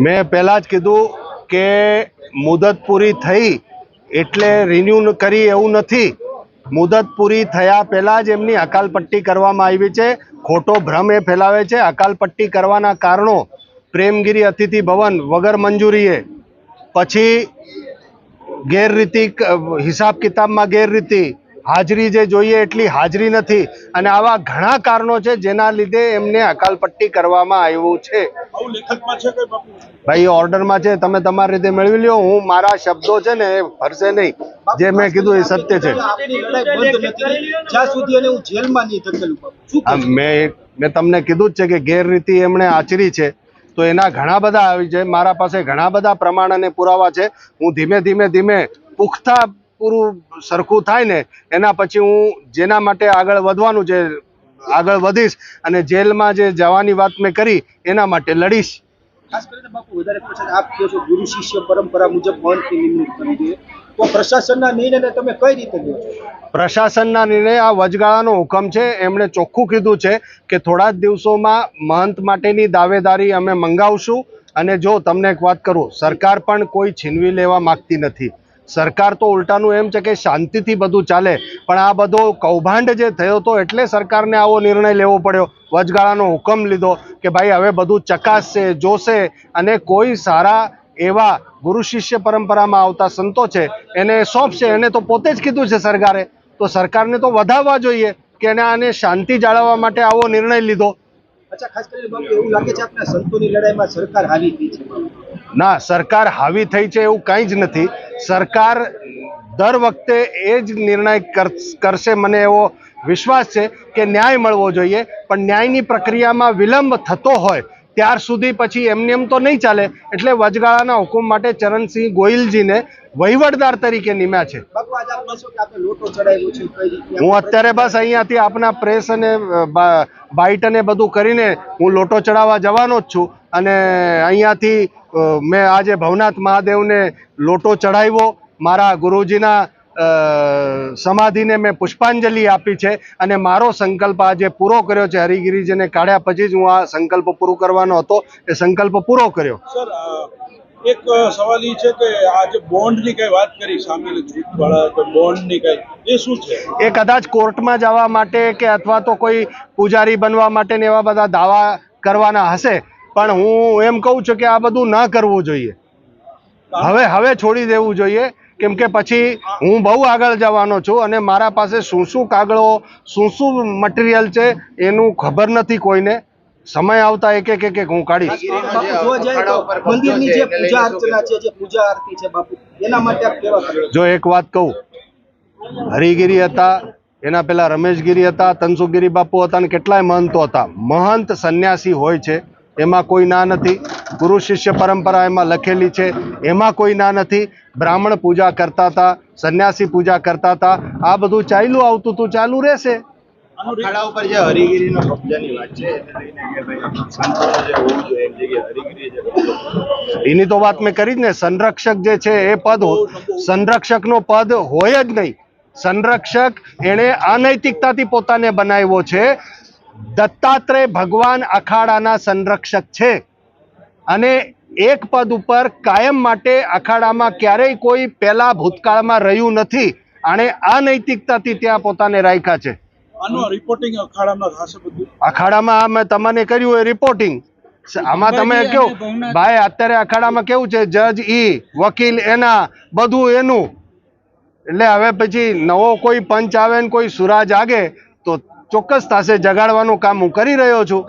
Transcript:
મેં પહેલાં જ કીધું કે મુદત પૂરી થઈ એટલે રિન્યુ કરી એવું નથી. મુદત પૂરી થયા પહેલાં જ એમની અકાલપટ્ટી કરવામાં આવી છે. ખોટો ભ્રમ એ ફેલાવે છે. અકાલપટ્ટી કરવાના કારણો પ્રેમગીરી, અતિથિ ભવન વગર મંજૂરીએ. પછી ગેરરીતિ હિસાબ કિતાબમાં ગેરરીતિ હાજરી જે જોઈએ એટલી હાજરી નથી. અને આવા ઘણા કારણો છે જેના લીધે એમને અકાલપટ્ટી કરવામાં આવ્યું છે. આવું લેખકમાં છે કઈ બાપુ? ભાઈ ઓર્ડરમાં છે તમે તમારી રીતે મેળવી લ્યો હું મારા શબ્દો છે ને એ ફરશે નહીં. જે મેં કીધું એ સત્ય છે. આપની લડાઈ બંધ નથી. થઈ. જ્યાં સુધી એને હું જેલમાં નહીં ધકેલું બાપુ. શું આ કહેશો? મેં મેં તમને કીધું જ છે કે ગેરરીતિ એમણે આચરી છે. તો એના ઘણા બધા આવી છે. મારા પાસે ઘણા બધા પ્રમાણ અને પુરાવા છે. હું ધીમે ધીમે ધીમે પુખ્તા પૂરું સરખું થાય ને એના પછી હું જેના માટે આગળ વધવાનું છે આગળ વધીશ અને જેલમાં જે જવાની વાત મેં કરી એના માટે લડીશ. ખાસ કરીને બાપુ વધારે પ્રશ્ન આપ કહો છો ગુરુ શિષ્ય પરંપરા મુજબ મહંતની નિમણૂક કરવી જોઈએ. તો પ્રશાસનના નિર્ણયને તમે કઈ રીતે પ્રશાસનના નિર્ણય આ વચગાળાનો હુકમ છે. એમણે ચોખ્ખું કીધું છે કે થોડા જ દિવસોમાં મહંત માટેની દાવેદારી અમે મંગાવશું. અને જો તમને એક વાત કરું સરકાર પણ કોઈ છીનવી લેવા માંગતી નથી. સરકાર તો ઉલટાનું એમ છે કે શાંતિથી બધું ચાલે. પણ આ બધો કૌભાંડ જે થયો હતો એટલે સરકારને આવો નિર્ણય લેવો પડ્યો. વચગાળાનો હુકમ લીધો કે ભાઈ હવે બધું ચકાસશે, જોશે અને કોઈ સારા એવા ગુરુ શિષ્ય પરંપરામાં આવતા સંતો છે, એને સોંપશે. એને તો પોતે જ કીધું છે સરકારે. તો સરકારને તો વધાવવા જોઈએ કે એને આને શાંતિ જાળવવા માટે આવો નિર્ણય લીધો. અચ્છા, ખાસ કરીને એવું લાગે છે આપણા સંતોની લડાઈમાં સરકાર હારી ગઈ છે. ના સરકાર હાવી થઈ છે એવું કંઈ જ નથી. સરકાર દર વખતે એ જ નિર્ણય કર- કરશે મને એવો વિશ્વાસ છે કે ન્યાય મળવો જોઈએ પણ ન્યાયની પ્રક્રિયામાં વિલંબ થતો હોય ત્યાર સુધી પછી એમને એમ તો નહીં ચાલે એટલે વચગાળાના હુકુમ માટે ચરણસિંહ ગોહિલજીને વહીવટદાર તરીકે નિમ્યા છે. હું અત્યારે બસ અહીંયાથી આપના પ્રેસ અને બાઇટ અને બધું કરીને હું લોટો ચડાવવા જવાનો જ છું. અને અહીંયાથી મેં આજે ભવનાથ મહાદેવને લોટો ચડાવ્યો મારા ગુરુજીના સમાધિને મેં પુષ્પાંજલિ આપી છે અને મારો સંકલ્પ આજે પૂરો કર્યો છે. હરિગીરીજીને કાઢ્યા પછી જ હું આ સંકલ્પ પૂરો કરવાનો હતો. એ સંકલ્પ પૂરો કર્યો. સર એક સવાલ એ છે કે આજે બોન્ડની કઈ વાત કરી સામેલ જૂથવાળા બોન્ડની કઈ એ શું છે? એ કદાચ કોર્ટમાં જવા માટે કે અથવા તો કોઈ પૂજારી બનવા માટે ને એવા બધા દાવા કરવાના હશે. પણ હું એમ કહું છું કે આ બધું ના કરવું જોઈએ. હવે હવે છોડી દેવું જોઈએ. કેમ કે પછી હું બહુ આગળ જવાનો છું અને મારા પાસે શું શું કાગળો શું શું મટીરિયલ છે એનું ખબર નથી કોઈને. સમય આવતા એક એક એક એક હું કાઢીશ. જે પૂજા અર્ચના છે જે પૂજા આરતી છે બાપુ એના માટે આપ કેવા કરો? જો એક વાત કહું હરિગીરી હતા એના પેલા રમેશગીરી હતા તનસુખગીરી બાપુ હતા અને કેટલાય મહંતો હતા. મહંત સંન્યાસી હોય છે. એમાં કોઈ ના નથી. ગુરુ શિષ્ય પરંપરા એમાં લખેલી છે. એમાં કોઈ ના નથી. બ્રાહ્મણ પૂજા કરતા હતા સંન્યાસી પૂજા કરતા હતા. આ બધું ચાલ્યું આવતું હતું ચાલુ રહેશે. અખાડા ઉપર જે હરિગીરીનો કબજાની વાત છે એને તો વાત મેં કરી જ ને સંરક્ષક જે છે એ પદ હો- સંરક્ષકનો પદ હોય જ નહીં. સંરક્ષક એણે અનૈતિકતાથી પોતાને બનાવ્યો છે. દત્તાત્રેય ભગવાન અખાડાના સંરક્ષક છે. અને એક પદ ઉપર કાયમ માટે અખાડામાં ક્યારેય કોઈ પહેલા ભૂતકાળમાં રહ્યું નથી અને અનૈતિકતાથી ત્યાં પોતાને રાખ્યા છે. આનું રિપોર્ટિંગ અખાડામાં થશે બધું? અખાડામાં આ તમને કર્યું એ રિપોર્ટિંગ આમાં તમે કેવું ભાઈ અત્યારે અખાડામાં કેવું છે? જજ ઈ વકીલ એના બધું એનું. એટલે હવે પછી નવો કોઈ પંચ આવે ને કોઈ સુરાજ આગે તો ચોક્કસ થશે જગાડવાનું કામ હું કરી રહ્યો છું.